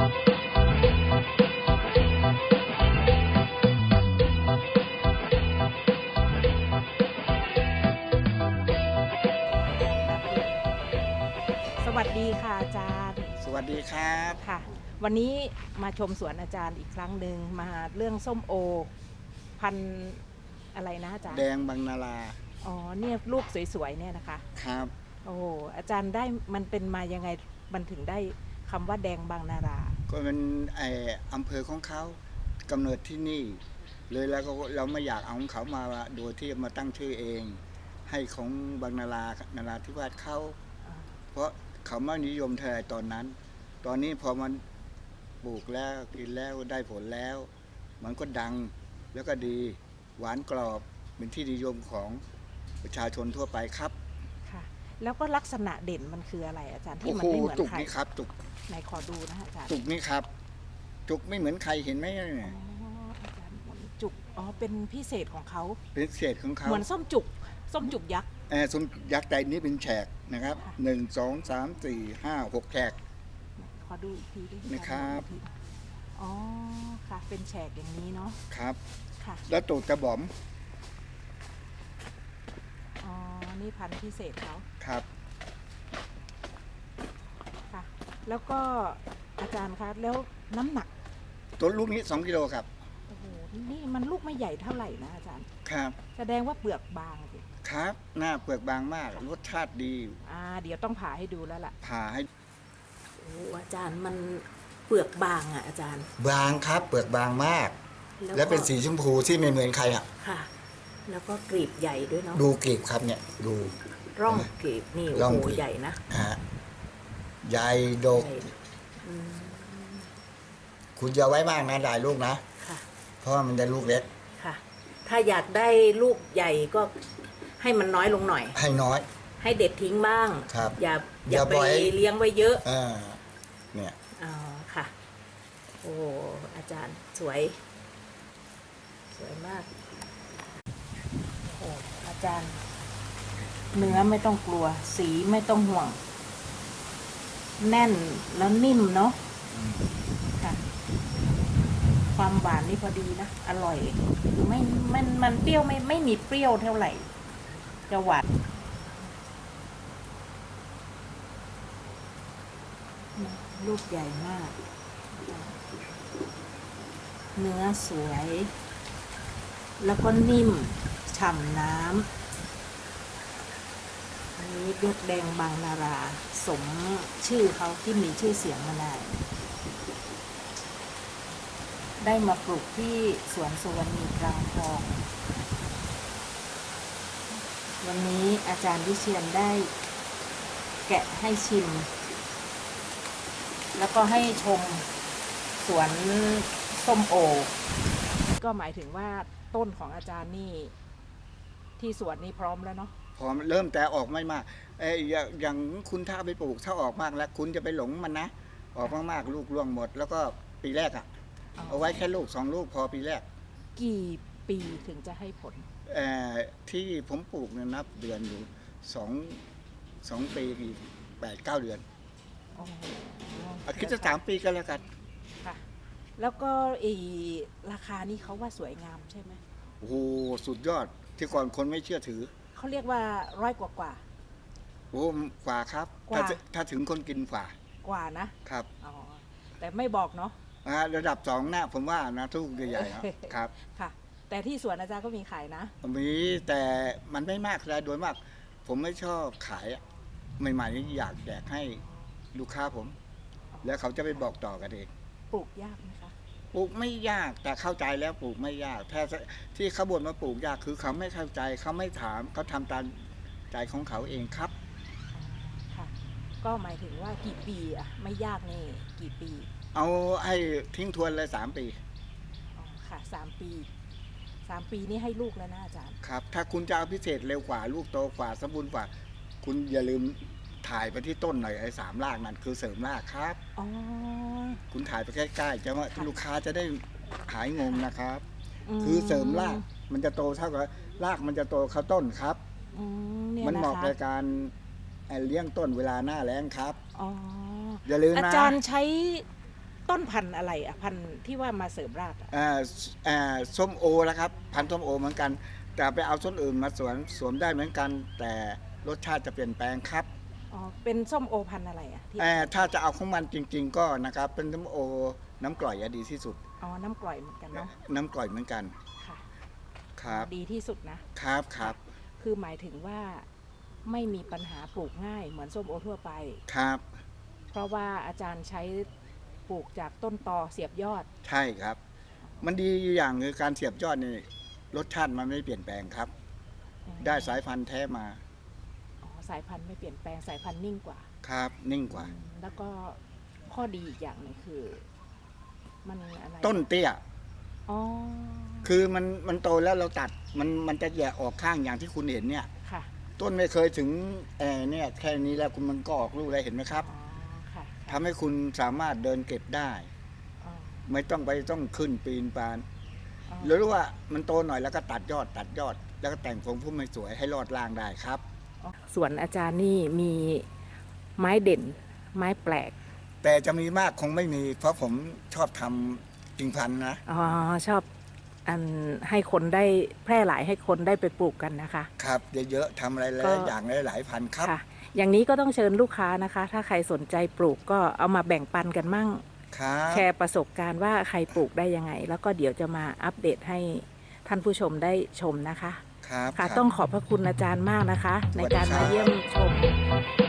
สวัสดีค่ะอาจารย์ สวัสดีครับ ค่ะ วันนี้มาชมสวนอาจารย์อีกครั้งหนึ่งมาเรื่องส้มโอ พันธุ์อะไรนะอาจารย์ แดงบางนาราอ๋อเนี่ยลูกสวยๆเนี่ยนะคะ ครับ โอ้โหอาจารย์ได้มันเป็นมายังไงมันถึงได้ คำว่าแดงบางนารา ก็เป็นไออำเภอของเขากำเนิดที่นี่ เลยแล้วก็เราไม่อยากเอาของเขามาโดยที่มาตั้งชื่อเอง ให้ของบางนารานาราธิวาสเขาอ่า เพราะเขาไม่นิยมเท่าไหร่ตอนนั้น ตอนนี้พอมันปลูกแล้วกินแล้วได้ผลแล้ว มันก็ดังแล้วก็ดีหวานกรอบเป็นที่นิยมของประชาชนทั่วไปครับค่ะ แล้วก็ลักษณะเด่นมันคืออะไรอาจารย์ที่โอ้มันโหไม่เหมือนจุกใครนี่ครับ จุกไหนขอดูนะอาจารย์จุกนี่ครับ จุกไม่เหมือนใครเห็นไหมเนี่ยอ๋ออาจารย์หมุนจุกอ๋อเป็นพิเศษของเขาเป็นเศษของเขาเหมือนส้มจุก ส้มจุกยักษ์เออสมยักษ์ใจนี้เป็นแฉกนะครับค่ะหนึ่งสองสามสี่ห้าหกแฉกขอดูอีกทีด้วยนะครับ อ๋อค่ะเป็นแฉกอย่างนี้เนาะครับค่ะแล้วตูดกระบอม อ๋อ นี่พันธุ์พิเศษเขาครับ ค่ะ แล้วก็อาจารย์คะแล้วน้ำหนักตัวลูกนี้สองกิโลครับ โอ้โหนี่มันลูกไม่ใหญ่เท่าไหร่นะอาจารย์ ครับ แสดงว่าเปลือกบางสิครับ หน้าเปลือกบางมาก รสชาติดีอ่า เดี๋ยวต้องผ่าให้ดูแล้วล่ะ ผ่าให้ โอ้อาจารย์มันเปลือกบางอะอาจารย์ บางครับ เปลือกบางมาก และเป็นสีชมพูที่ไม่เหมือนใครอะ ค่ะ แล้วก็กรีบใหญ่ด้วยเนาะดูกลีบครับเนี่ย ดูร่องกรีบนี่ร่โอ้องโหกลีบใหญ่นะฮะใหญ่ดก ใหญ่อืมคุณจะเอาไว้มากนะได้ลูกนะ ค่ะ เพราะว่ามันจะลูกเล็ก ค่ะ ถ้าอยากได้ลูกใหญ่ก็ให้มันน้อยลงหน่อย ให้น้อย ให้เด็ดทิ้งบ้าง ครับอย่าออย่าย่าไปปล่อยให้เลี้ยงไว้เยอะอ่าเนี่ย อ๋อค่ะ โอ้อาจารย์สวย สวยมากโอ้อา จารย์เนื้อไม่ต้องกลัว สีไม่ต้องห่วง แน่นแล้วนิ่มเนาะค่ะ ความหวานนี่พอดีนะ อร่อยคือไม่มันมันเปรี้ยวไม่ไม่มีเปรี้ยวเท่าไหร่ จะหวานลูกใหญ่มาก เนื้อสวย แล้วก็นิ่ม ฉ่ำน้ำอันนี้เลือดแดงบางนารา สมชื่อเขาที่มีชื่อเสียงมานานได้มาปลูกที่สวนสุวรรณีกลางทอง วันนี้อาจารย์วิเชียนได้แกะให้ชิม แล้วก็ให้ชมสวนส้มโอ ก็หมายถึงว่าต้นของอาจารย์นี่ ที่สวนนี่พร้อมแล้วเนาะพอเริ่มแต่ออกไม่มากเอ้ยอย่าอย่างคุณถ้าเอาไปปลูกถ้าออกมากแล้ว คุณจะไปหลงมันนะ ออกมากๆลูกร่วงหมด แล้วก็ปีแรกอะ่ะ เอาไว้แค่ลูกสองลูกพอปีแรก กี่ปีถึงจะให้ผลเอ่อที่ผมปลูกเนี่ยนับเดือนอยู่สองสองปีอีกแปดเก้าเดือนโอ้โหอะคิดจะสามปีก็แล้วกัน ค่ะ แล้วก็อีราคานี่เขาว่าสวยงามใช่ไหม โอ้โหสุดยอด ที่ก่อนคนไม่เชื่อถือเขาเรียกว่าร้อยกว่ากว่า โอ้กว่าครับกว่า ถ้าถ้าถึงคนกินกว่ากว่านะครับอ๋อแต่ไม่บอกเนาะ อ่าระดับสองหน้าผมว่านะทุกใหญ่ๆอะครับ ค่ะ แต่ที่สวนอาจารย์ก็มีขายนะ มีแต่มันไม่มากเลยโดยมาก ผมไม่ชอบขายอะใหม่ๆนี่อยากแจกให้ลูกค้าผม แล้วเขาจะไปบอกต่อกันเอง ปลูกยากไหมคะ ปลูกไม่ยากแต่เข้าใจแล้วปลูกไม่ยากถ้าที่เขาบ่นมาปลูกยากคือเขาไม่เข้าใจเขาไม่ถามเขาทำตามใจของเขาเองครับค่ะก็หมายถึงว่ากี่ปีอะไม่ยากนี่กี่ปี เอาให้ทิ้งทวนเลยสามปีอ๋อค่ะสามปีสามปีนี่ให้ลูกแล้วนะอาจารย์ครับ ถ้าคุณจะเอาพิเศษเร็วกว่าลูกโตกว่าสมบูรณ์กว่า คุณอย่าลืม ถ่ายไปที่ต้นหน่อยไอ้สามรากนั่นคือเสริมรากครับ อ๋อ คุณถ่ายไปใกล้ๆจะว่าค่ะ ลูกค้าจะได้หายงงนะครับ คือเสริมรากมันจะโตเท่ากับรากมันจะโตเข้าต้นครับ อืมเนี่ยมันนะเหมาะคะกับการเอ่อเลี้ยงต้นเวลาหน้าแล้งครับ อ๋อ อย่าลืมอานะจารย์ใช้ต้นพันธุ์อะไรอะพันธุ์ที่ว่ามาเสริมรากอะอ่าอ่าส้มโอแล้วครับ พันธุ์ส้มโอเหมือนกัน แต่ไปเอาส้นอื่นมาสวนสวมได้เหมือนกัน แต่รสชาติจะเปลี่ยนแปลงครับ อ๋อเป็นส้มโอพันธุ์อะไรอะที่เอ่อถ้าจะเอาของมันจริง ๆ ก็นะครับ เป็นส้มโอน้ำกร่อยอะดีที่สุด อ๋อน้ำกร่อยเหมือนกันเนาะน้ำกร่อยเหมือนกันค่ะครับดีที่สุดนะ ครับครับคือหมายถึงว่าไม่มีปัญหาปลูกง่ายเหมือนส้มโอทั่วไป ครับ เพราะว่าอาจารย์ใช้ปลูกจากต้นตอเสียบยอด ใช่ครับ มันดีอยู่อย่างคือการเสียบยอดนี่รสชาติมันไม่เปลี่ยนแปลงครับ ได้สายพันธุ์แท้มาอ๋อ สายพันธุ์ไม่เปลี่ยนแปลงสายพันธุ์นิ่งกว่าครับ นิ่งกว่า อืมแล้วก็ข้อดีอีกอย่างหนึ่งคือ มันอะไรต้นเตี้ย อ๋อคือมันมันโตแล้วเราตัดมันมันจะแย่ออกข้างอย่างที่คุณเห็นเนี่ย ค่ะต้นไม่เคยถึงเออเนี่ยแค่นี้แล้วคุณมันก็ออกลูกแล้วเห็นไหมครับอ๋อค่ะทำให้คุณสามารถเดินเก็บได้ อ๋อไม่ต้องไปต้องขึ้นปีนปานอ๋อหรือว่ามันโตหน่อยแล้วก็ตัดยอดตัดยอด แล้วก็แต่งทรงพุ่มให้สวยให้รอดล่างได้ครับ ส่วนอาจารย์นี่มีไม้เด่น ไม้แปลก แต่จะมีมากคงไม่มี เพราะผมชอบทำกิ่งพันธุ์นะอ๋อชอบอันให้คนได้แพร่หลายให้คนได้ไปปลูกกันนะคะ ครับเยอะๆทำอะไรหก็ลายๆอย่างหลายๆพันธุ์ครับ ค่ะ อย่างนี้ก็ต้องเชิญลูกค้านะคะ ถ้าใครสนใจปลูกก็เอามาแบ่งปันกันมั่ง ครับ แชร์ประสบการณ์ว่าใครปลูกได้ยังไง แล้วก็เดี๋ยวจะมาอัปเดตให้ท่านผู้ชมได้ชมนะคะ ครับค่ะรับต้องขอบพระคุณอาจารย์มากนะคะ ในการสวัมาสดีครับเยี่ยมชม